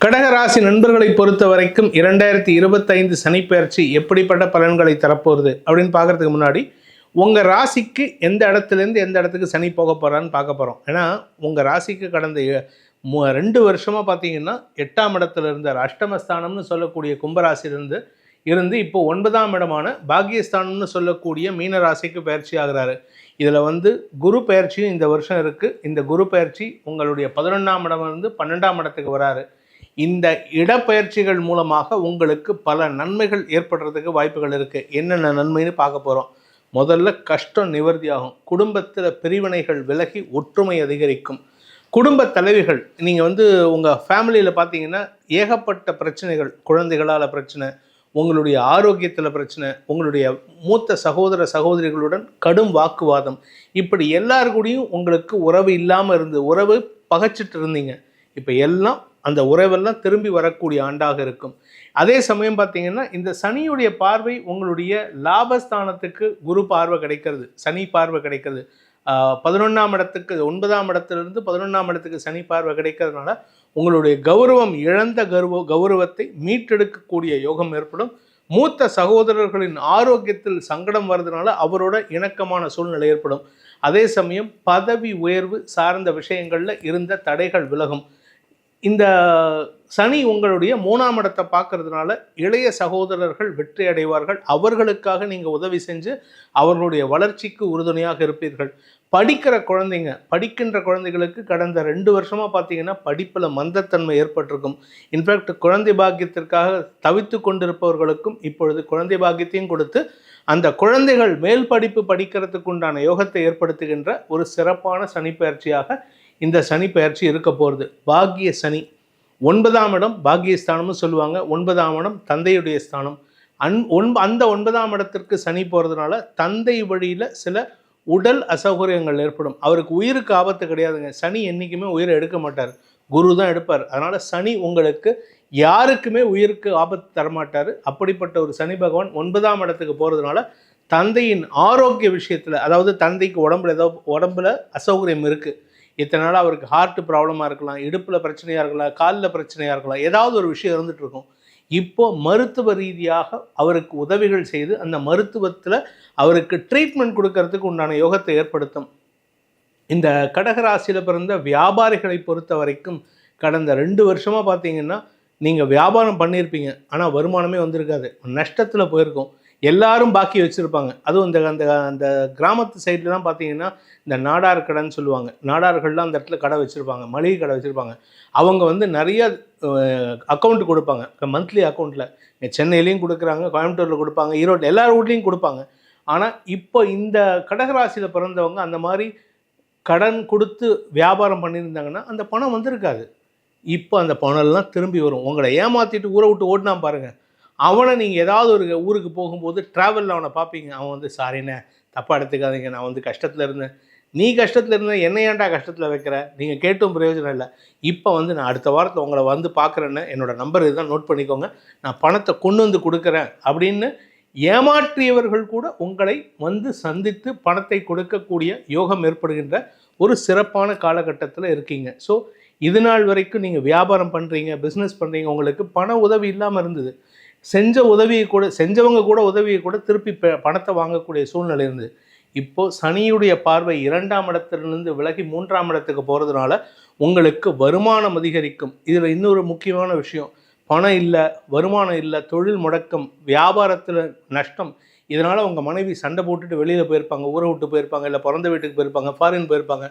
கடகராசி நண்பர்களை பொறுத்த வரைக்கும் இரண்டாயிரத்தி இருபத்தைந்து சனிப்பெயர்ச்சி எப்படிப்பட்ட பலன்களை தரப்போகுது அப்படின்னு பார்க்கறதுக்கு முன்னாடி உங்கள் ராசிக்கு எந்த இடத்துலேருந்து எந்த இடத்துக்கு சனி போக போகிறான்னு பார்க்க போகிறோம் ஏன்னா உங்கள் ராசிக்கு கடந்த மு- ரெண்டு வருஷமாக பார்த்தீங்கன்னா எட்டாம் இடத்துல இருந்த அஷ்டமஸ்தானம்னு சொல்லக்கூடிய கும்பராசிலிருந்து இருந்து இப்போ ஒன்பதாம் இடமான பாக்யஸ்தானம்னு சொல்லக்கூடிய மீன ராசிக்கு பயிற்சி ஆகிறாரு. இதில் வந்து குரு பயிற்சியும் இந்த வருஷம் இருக்குது இந்த குரு பயிற்சி உங்களுடைய பதினொன்றாம் இடம் இருந்து பன்னெண்டாம் இடத்துக்கு வராரு. இந்த இடப்பெயர்ச்சிகள் மூலமாக உங்களுக்கு பல நன்மைகள் ஏற்படுறதுக்கு வாய்ப்புகள் இருக்குது என்னென்ன நன்மைன்னு பார்க்க போகிறோம் முதல்ல கஷ்டம் நிவர்த்தியாகும். குடும்பத்தில் பிரிவினைகள் விலகி ஒற்றுமை அதிகரிக்கும். குடும்ப தலைவிகள் நீங்கள் வந்து உங்கள் ஃபேமிலியில் பார்த்தீங்கன்னா ஏகப்பட்ட பிரச்சனைகள் குழந்தைகளால் பிரச்சனை உங்களுடைய ஆரோக்கியத்தில் பிரச்சனை உங்களுடைய மூத்த சகோதர சகோதரிகளுடன் கடும் வாக்குவாதம். இப்படி எல்லார் கூடயும் உங்களுக்கு உறவு இல்லாமல் இருந்து உறவு பகைச்சிட்டு இருந்தீங்க. இப்போ எல்லாம் அந்த உறவெல்லாம் திரும்பி வரக்கூடிய ஆண்டாக இருக்கும். அதே சமயம் பார்த்தீங்கன்னா இந்த சனியுடைய பார்வை உங்களுடைய லாபஸ்தானத்துக்கு குரு பார்வை கிடைக்கிறது. சனி பார்வை கிடைக்கிறது. பதினொன்றாம் இடத்துக்கு ஒன்பதாம் இடத்துலேருந்து பதினொன்றாம் இடத்துக்கு சனி பார்வை கிடைக்கிறதுனால உங்களுடைய கௌரவம் இழந்த கௌரவ கௌரவத்தை மீட்டெடுக்கக்கூடிய யோகம் ஏற்படும். மூத்த சகோதரர்களின் ஆரோக்கியத்தில் சங்கடம் வர்றதுனால அவரோட இணக்கமான சூழ்நிலை ஏற்படும். அதே சமயம் பதவி உயர்வு சார்ந்த விஷயங்களில் இருந்த தடைகள் விலகும். இந்த சனி உங்களுடைய மூணாம் இடத்தை பார்க்கறதுனால இளைய சகோதரர்கள் வெற்றி அடைவார்கள். அவர்களுக்காக நீங்கள் உதவி செஞ்சு அவர்களுடைய வளர்ச்சிக்கு உறுதுணையாக இருப்பீர்கள். படிக்கிற குழந்தைங்க படிக்கின்ற குழந்தைகளுக்கு கடந்த ரெண்டு வருஷமாக பார்த்தீங்கன்னா படிப்பில் மந்தத்தன்மை ஏற்பட்டிருக்கும். இன்ஃபேக்ட் குழந்தை பாக்கியத்திற்காக தவித்து கொண்டிருப்பவர்களுக்கும் இப்பொழுது குழந்தை பாக்கியத்தையும் கொடுத்து அந்த குழந்தைகள் மேல் படிப்பு படிக்கிறதுக்கு உண்டான யோகத்தை ஏற்படுத்துகின்ற ஒரு சிறப்பான சனிப்பயிற்சியாக இந்த சனி பயிற்சி இருக்க போகிறது பாக்கிய சனி. ஒன்பதாம் இடம் பாக்கியஸ்தானம்னு சொல்லுவாங்க. ஒன்பதாம் இடம் தந்தையுடைய ஸ்தானம். அன் ஒன் அந்த ஒன்பதாம் இடத்திற்கு சனி போகிறதுனால தந்தை வழியில் சில உடல் அசௌகரியங்கள் ஏற்படும். அவருக்கு உயிருக்கு ஆபத்து கிடையாதுங்க. சனி என்றைக்குமே உயிரை எடுக்க மாட்டார். குரு தான் எடுப்பார். அதனால் சனி உங்களுக்கு யாருக்குமே உயிருக்கு ஆபத்து தரமாட்டார். அப்படிப்பட்ட ஒரு சனி பகவான் ஒன்பதாம் இடத்துக்கு போகிறதுனால தந்தையின் ஆரோக்கிய விஷயத்தில் அதாவது தந்தைக்கு உடம்புல ஏதோ உடம்புல அசௌகரியம் இருக்குது இத்தனை நாள் அவருக்கு ஹார்ட் ப்ராப்ளமாக இருக்கலாம் இடுப்பில் பிரச்சனையாக இருக்கலாம் காலில் பிரச்சனையாக இருக்கலாம் ஏதாவது ஒரு விஷயம் இருந்துகிட்ருக்கும் இப்போது இப்போ மருத்துவ ரீதியாக அவருக்கு உதவிகள் செய்து அந்த மருத்துவத்தில் அவருக்கு ட்ரீட்மெண்ட் கொடுக்கறதுக்கு உண்டான யோகத்தை ஏற்படுத்தும். இந்த கடகராசியில் பிறந்த வியாபாரிகளை பொறுத்த வரைக்கும் கடந்த ரெண்டு வருஷமாக பார்த்தீங்கன்னா நீங்கள் வியாபாரம் பண்ணியிருப்பீங்க. ஆனால் வருமானமே வந்திருக்காது. நஷ்டத்தில் போயிருக்கும். எல்லாரும் பாக்கி வச்சுருப்பாங்க. அதுவும் இந்த அந்த அந்த கிராமத்து சைட்லாம் பார்த்தீங்கன்னா இந்த நாடார் கடைன்னு சொல்லுவாங்க. நாடார்கள்லாம் அந்த இடத்துல கடை வச்சுருப்பாங்க. மளிகை கடை வச்சுருப்பாங்க. அவங்க வந்து நிறைய அக்கௌண்ட் கொடுப்பாங்க. மந்த்லி அக்கௌண்ட்டில் சென்னையிலையும் கொடுக்குறாங்க கோயம்புத்தூரில் கொடுப்பாங்க ஈரோட்டில் எல்லார் வீட்லேயும் கொடுப்பாங்க. ஆனால் இப்போ இந்த கடகராசியில் பிறந்தவங்க அந்த மாதிரி கடன் கொடுத்து வியாபாரம் பண்ணியிருந்தாங்கன்னா அந்த பணம் வந்திருக்காது. இப்போ அந்த பணம்லாம் திரும்பி வரும். உங்களை ஏமாற்றிட்டு ஊரை விட்டு ஓடினா பாருங்கள் அவனை நீங்கள் ஏதாவது ஒரு ஊருக்கு போகும்போது ட்ராவலில் அவனை பார்ப்பீங்க. அவன் வந்து சாரிண்ணே தப்பாக எடுத்துக்காதீங்க. நான் வந்து கஷ்டத்தில் இருந்தேன். நீ கஷ்டத்தில் இருந்த என்ன ஏன்டா கஷ்டத்தில் வைக்கிற? நீங்கள் கேட்டும் பிரயோஜனம் இல்லை. இப்போ வந்து நான் அடுத்த வாரத்தில் உங்களை வந்து பார்க்குறேன்னு என்னோடய நம்பர் இதுதான் நோட் பண்ணிக்கோங்க. நான் பணத்தை கொண்டு வந்து கொடுக்குறேன். அப்படின்னு ஏமாற்றியவர்கள் கூட உங்களை வந்து சந்தித்து பணத்தை கொடுக்கக்கூடிய யோகம் ஏற்படுகின்ற ஒரு சிறப்பான காலகட்டத்தில் இருக்கீங்க. ஸோ இது நாள் வரைக்கும் நீங்கள் வியாபாரம் பண்ணுறீங்க பிஸ்னஸ் பண்ணுறீங்க உங்களுக்கு பண உதவி இல்லாமல் இருந்தது. செஞ்ச உதவியை கூட செஞ்சவங்க கூட உதவியை கூட திருப்பி ப- பணத்தை வாங்கக்கூடிய சூழ்நிலை இருந்து இப்போது சனியுடைய பார்வை இரண்டாம் இடத்திலிருந்து விலகி மூன்றாம் இடத்துக்கு போகிறதுனால உங்களுக்கு வருமானம் அதிகரிக்கும். இதில் இன்னொரு முக்கியமான விஷயம். பணம் இல்லை வருமானம் இல்லை தொழில் முடக்கம் வியாபாரத்தில் நஷ்டம். இதனால் உங்கள் மனைவி சண்டை போட்டுட்டு வெளியில் போயிருப்பாங்க ஊரை விட்டு போயிருப்பாங்க இல்லை பிறந்த வீட்டுக்கு போயிருப்பாங்க ஃபாரின் போயிருப்பாங்க.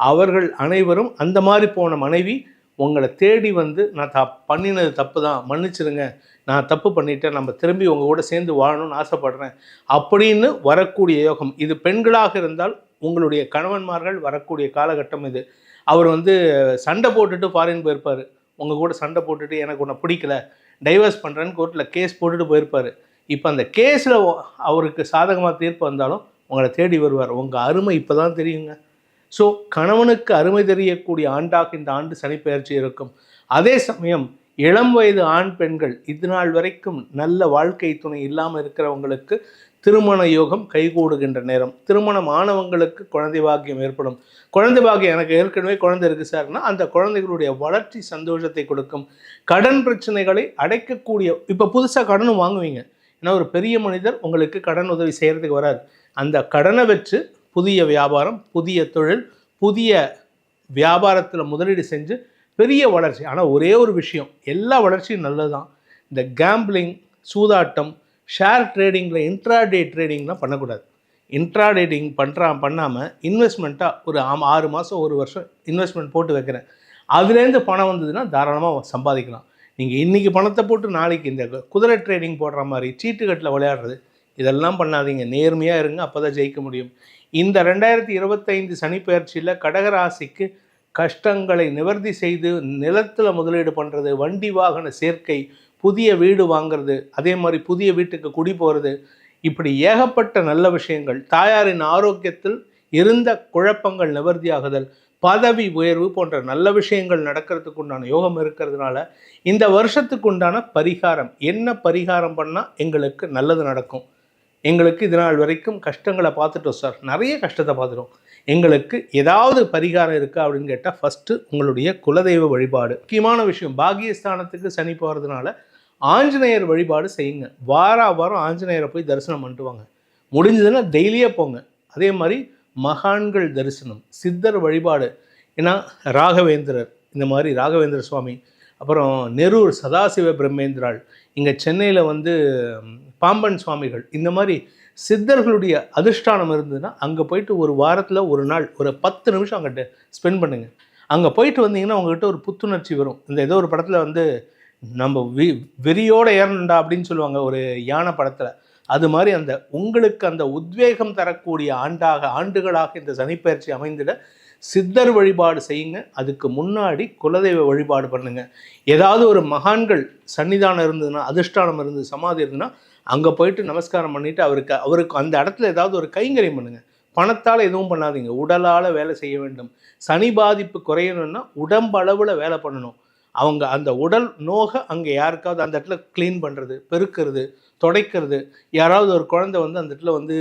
அவர்கள் அனைவரும் அந்த மாதிரி போன மனைவி உங்களை தேடி வந்து நான் த பண்ணினது தப்பு தான் மன்னிச்சிடுங்க நான் தப்பு பண்ணிட்டேன் நம்ம திரும்பி உங்கள் கூட சேர்ந்து வாழணும்னு ஆசைப்படுறேன் அப்படின்னு வரக்கூடிய யோகம். இது பெண்களாக இருந்தால் உங்களுடைய கணவன்மார்கள் வரக்கூடிய காலகட்டம் இது. அவர் வந்து சண்டை போட்டுட்டு ஃபாரின் போயிருப்பார். உங்கள் கூட சண்டை போட்டுட்டு எனக்கு உன்னை பிடிக்கல டைவர்ஸ் பண்ணுறேன்னு கோர்ட்டில் கேஸ் போட்டுட்டு போயிருப்பார். இப்போ அந்த கேஸில் அவருக்கு சாதகமாக தீர்ப்பு வந்தாலும் உங்களை தேடி வருவார். உங்கள் அருமை இப்போ தான் தெரியுங்க. ஸோ கணவனுக்கு அருமை தெரியக்கூடிய ஆண்டாக இந்த ஆண்டு சனிப்பெயர்ச்சி இருக்கும். அதே சமயம் இளம் வயது ஆண் பெண்கள் இது நாள் வரைக்கும் நல்ல வாழ்க்கை துணை இல்லாமல் இருக்கிறவங்களுக்கு திருமண யோகம் கைகூடுகின்ற நேரம். திருமணம் ஆனவங்களுக்கு குழந்தை பாக்கியம் ஏற்படும். குழந்தை பாக்கியம் எனக்கு ஏற்கனவே குழந்தை இருக்குது சார்னா அந்த குழந்தைகளுடைய வளர்ச்சி சந்தோஷத்தை கொடுக்கும். கடன் பிரச்சனைகளை அடைக்கக்கூடிய இப்போ புதுசாக கடனும் வாங்குவீங்க. ஏன்னா ஒரு பெரிய மனிதர் உங்களுக்கு கடன் உதவி செய்கிறதுக்கு வராது அந்த கடனை வச்சு புதிய வியாபாரம் புதிய தொழில் புதிய வியாபாரத்தில் முதலீடு செஞ்சு பெரிய வளர்ச்சி. ஆனால் ஒரே ஒரு விஷயம் எல்லா வளர்ச்சியும் நல்லது தான் இந்த கேம்பிளிங் சூதாட்டம் ஷேர் ட்ரேடிங்கில் இன்ட்ராடே ட்ரேடிங்லாம் பண்ணக்கூடாது. இன்ட்ராடேட்டிங் பண்ணுறா பண்ணாமல் இன்வெஸ்ட்மெண்ட்டாக ஒரு ஆம் ஆறு மாதம் ஒரு வருஷம் இன்வெஸ்ட்மெண்ட் போட்டு வைக்கிறேன். அதுலேருந்து பணம் வந்ததுன்னா தாராளமாக சம்பாதிக்கலாம். நீங்கள் இன்றைக்கி பணத்தை போட்டு நாளைக்கு இந்த குதிரை ட்ரேடிங் போடுற மாதிரி சீட்டுக்கட்டில் விளையாடுறது இதெல்லாம் பண்ணாதீங்க. நேர்மையாக இருங்க அப்போ தான் ஜெயிக்க முடியும். இந்த ரெண்டாயிரத்தி இருபத்தைந்து சனிப்பெயர்ச்சியில் கடகராசிக்கு கஷ்டங்களை நிவர்த்தி செய்து நிலத்தில் முதலீடு பண்ணுறது வண்டி வாகன சேர்க்கை புதிய வீடு வாங்குறது அதே மாதிரி புதிய வீட்டுக்கு குடி போகிறது இப்படி ஏகப்பட்ட நல்ல விஷயங்கள். தாயாரின் ஆரோக்கியத்தில் இருந்த குழப்பங்கள் நிவர்த்தியாகுதல் பதவி உயர்வு போன்ற நல்ல விஷயங்கள் நடக்கிறதுக்கு உண்டான யோகம் இருக்கிறதுனால இந்த வருஷத்துக்கு உண்டான பரிகாரம் என்ன பரிகாரம் பண்ணால் எங்களுக்கு நல்லது நடக்கும். எங்களுக்கு இது நாள் வரைக்கும் கஷ்டங்களை பார்த்துட்டோம் சார். நிறைய கஷ்டத்தை பார்த்துட்டோம். எங்களுக்கு ஏதாவது பரிகாரம் இருக்கா அப்படின்னு கேட்டால் ஃபஸ்ட்டு உங்களுடைய குலதெய்வ வழிபாடு. முக்கியமான விஷயம் பாகியஸ்தானத்துக்கு சனி போகிறதுனால ஆஞ்சநேயர் வழிபாடு செய்யுங்க. வார வாரம் ஆஞ்சநேயரை போய் தரிசனம் பண்ணிட்டு வாங்க. முடிஞ்சதுன்னா டெய்லியே போங்க. அதே மாதிரி மகான்கள் தரிசனம் சித்தர் வழிபாடு. ஏன்னா ராகவேந்திரர் இந்த மாதிரி ராகவேந்திர சுவாமி அப்புறம் நெரூர் சதாசிவ பிரம்மேந்திராள் இங்கே சென்னையில் வந்து பாம்பன் சுவாமிகள் இந்த மாதிரி சித்தர்களுடைய அதிர்ஷ்டானம் இருந்ததுன்னா அங்கே போயிட்டு ஒரு வாரத்தில் ஒரு நாள் ஒரு பத்து நிமிஷம் அங்கிட்ட ஸ்பெண்ட் பண்ணுங்கள் அங்கே போயிட்டு வந்தீங்கன்னா உங்ககிட்ட ஒரு புத்துணர்ச்சி வரும். இந்த ஏதோ ஒரு படத்தில் வந்து நம்ம வி வெறியோட ஏறணுண்டா அப்படின்னு சொல்லுவாங்க ஒரு யானை படத்தில். அது மாதிரி அந்த உங்களுக்கு அந்த உத்வேகம் தரக்கூடிய ஆண்டாக ஆண்டுகளாக இந்த சனிப்பயிற்சி அமைந்திட சித்தர் வழிபாடு செய்யுங்க. அதுக்கு முன்னாடி குலதெய்வ வழிபாடு பண்ணுங்க. ஏதாவது ஒரு மகான்கள் சன்னிதானம் இருந்ததுன்னா அதிர்ஷ்டானம் இருந்தது சமாதி இருந்ததுன்னா அங்கே போயிட்டு நமஸ்காரம் பண்ணிவிட்டு அவருக்கு அவருக்கு அந்த இடத்துல ஏதாவது ஒரு கைங்கரியம் பண்ணுங்கள் பணத்தால் எதுவும் பண்ணாதீங்க. உடலால் வேலை செய்ய வேண்டும். சனி பாதிப்பு குறையணும்னா உடம்பளவில் வேலை பண்ணணும். அவங்க அந்த உடல் நோக அங்கே யாருக்காவது அந்த இடத்துல க்ளீன் பண்ணுறது பெருக்கிறது துடைக்கிறது. யாராவது ஒரு குழந்தை வந்து அந்த இடத்துல வந்து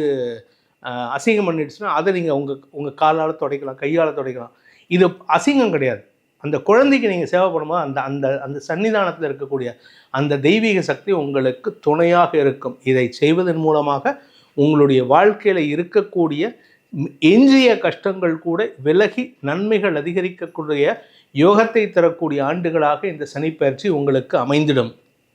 அசிங்கம் பண்ணிடுச்சுன்னா அதை நீங்கள் உங்கள் உங்கள் காலால் துடைக்கலாம் கையால் துடைக்கலாம். இது அசிங்கம் கிடையாது. அந்த குழந்தைக்கு நீங்கள் சேவை பண்ணும்போது அந்த அந்த அந்த சன்னிதானத்தில் இருக்கக்கூடிய அந்த தெய்வீக சக்தி உங்களுக்கு துணையாக இருக்கும். இதை செய்வதன் மூலமாக உங்களுடைய வாழ்க்கையில் இருக்கக்கூடிய எஞ்சிய கஷ்டங்கள் கூட விலகி நன்மைகள் அதிகரிக்கக்கூடிய யோகத்தை தரக்கூடிய ஆண்டுகளாக இந்த சனிப்பயிற்சி உங்களுக்கு அமைந்திடும்.